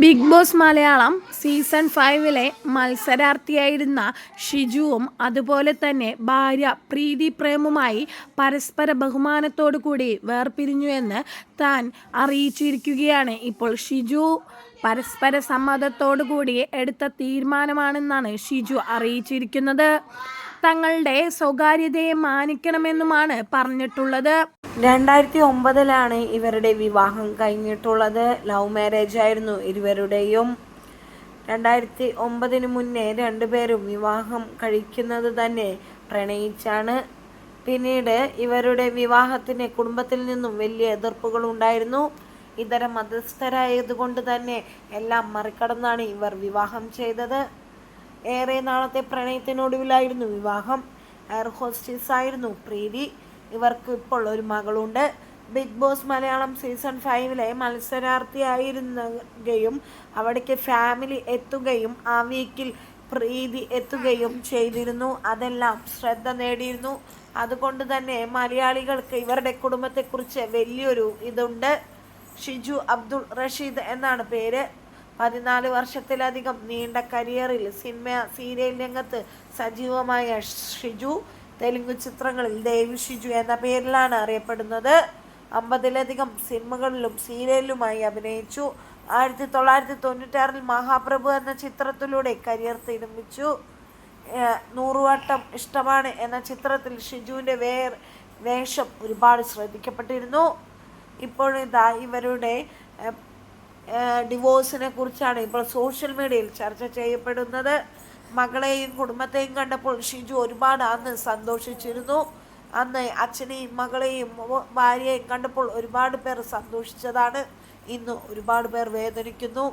Big boss Malayalam season ഫൈവിലെ മത്സരാർത്ഥിയായിരുന്ന ഷിജുവും അതുപോലെ തന്നെ ഭാര്യ പ്രീതി പ്രേമുമായി പരസ്പര ബഹുമാനത്തോടു കൂടി വേർപിരിഞ്ഞു എന്ന് താൻ അറിയിച്ചിരിക്കുകയാണ്. ഇപ്പോൾ ഷിജു പരസ്പര സമ്മതത്തോടു കൂടി എടുത്ത തീരുമാനമാണെന്നാണ് ഷിജു അറിയിച്ചിരിക്കുന്നത്. തങ്ങളുടെ സ്വകാര്യതയെ മാനിക്കണമെന്നുമാണ് പറഞ്ഞിട്ടുള്ളത്. രണ്ടായിരത്തി ഒമ്പതിലാണ് ഇവരുടെ വിവാഹം കഴിഞ്ഞിട്ടുള്ളത്. ലവ് മാരേജ് ആയിരുന്നു ഇരുവരുടെയും. രണ്ടായിരത്തി ഒമ്പതിന് മുന്നേ രണ്ടുപേരും വിവാഹം കഴിക്കുന്നത് തന്നെ പ്രണയിച്ചാണ്. പിന്നീട് ഇവരുടെ വിവാഹത്തിന് കുടുംബത്തിൽ നിന്നും വലിയ എതിർപ്പുകൾ ഉണ്ടായിരുന്നു. ഇതര മതസ്ഥരായതുകൊണ്ട് തന്നെ എല്ലാം മറികടന്നാണ് ഇവർ വിവാഹം ചെയ്തത്. ഏറെ നാളത്തെ പ്രണയത്തിനൊടുവിലായിരുന്നു വിവാഹം. എയർ ഹോസ്റ്റസ് ആയിരുന്നു പ്രീതി. ഇവർക്ക് ഇപ്പോൾ ഒരു മകളുണ്ട്. ബിഗ് ബോസ് മലയാളം സീസൺ ഫൈവിലെ മത്സരാർത്ഥിയായിരുന്നുകയും അവിടേക്ക് ഫാമിലി എത്തുകയും ആ വീക്കിൽ പ്രീതി എത്തുകയും ചെയ്തിരുന്നു. അതെല്ലാം ശ്രദ്ധ നേടിയിരുന്നു. അതുകൊണ്ട് തന്നെ മലയാളികൾക്ക് ഇവരുടെ കുടുംബത്തെക്കുറിച്ച് വലിയൊരു ഇതുണ്ട്. ഷിജു അബ്ദുൾ റഷീദ് എന്നാണ് പേര്. പതിനാല് വർഷത്തിലധികം നീണ്ട കരിയറിൽ സിനിമ സീരിയൽ രംഗത്ത് സജീവമായ ഷിജു. തെലുങ്ക് ചിത്രങ്ങളിൽ ദേവി ഷിജു എന്ന പേരിലാണ് അറിയപ്പെടുന്നത്. അമ്പതിലധികം സിനിമകളിലും സീരിയലിലുമായി അഭിനയിച്ചു. ആയിരത്തി തൊള്ളായിരത്തി തൊണ്ണൂറ്റാറിൽ മഹാപ്രഭു എന്ന ചിത്രത്തിലൂടെ കരിയർ തിരുമിച്ചു നൂറുവട്ടം ഇഷ്ടമാണ് എന്ന ചിത്രത്തിൽ ഷിജുവിന്റെ വേ വേഷം ഒരുപാട് ശ്രദ്ധിക്കപ്പെട്ടിരുന്നു. ഇപ്പോഴിതാ ഇവരുടെ ഡിവോഴ്സിനെ കുറിച്ചാണ് ഇപ്പോൾ സോഷ്യൽ മീഡിയയിൽ ചർച്ച ചെയ്യപ്പെടുന്നത്. മകളെയും കുടുംബത്തെയും കണ്ടപ്പോൾ ഷിജു ഒരുപാട് അന്ന് സന്തോഷിച്ചിരുന്നു. അന്ന് അച്ഛനെയും മകളെയും ഭാര്യയെയും കണ്ടപ്പോൾ ഒരുപാട് പേർ സന്തോഷിച്ചതാണ്. ഇന്ന് ഒരുപാട് പേർ വേദനിക്കുന്നു.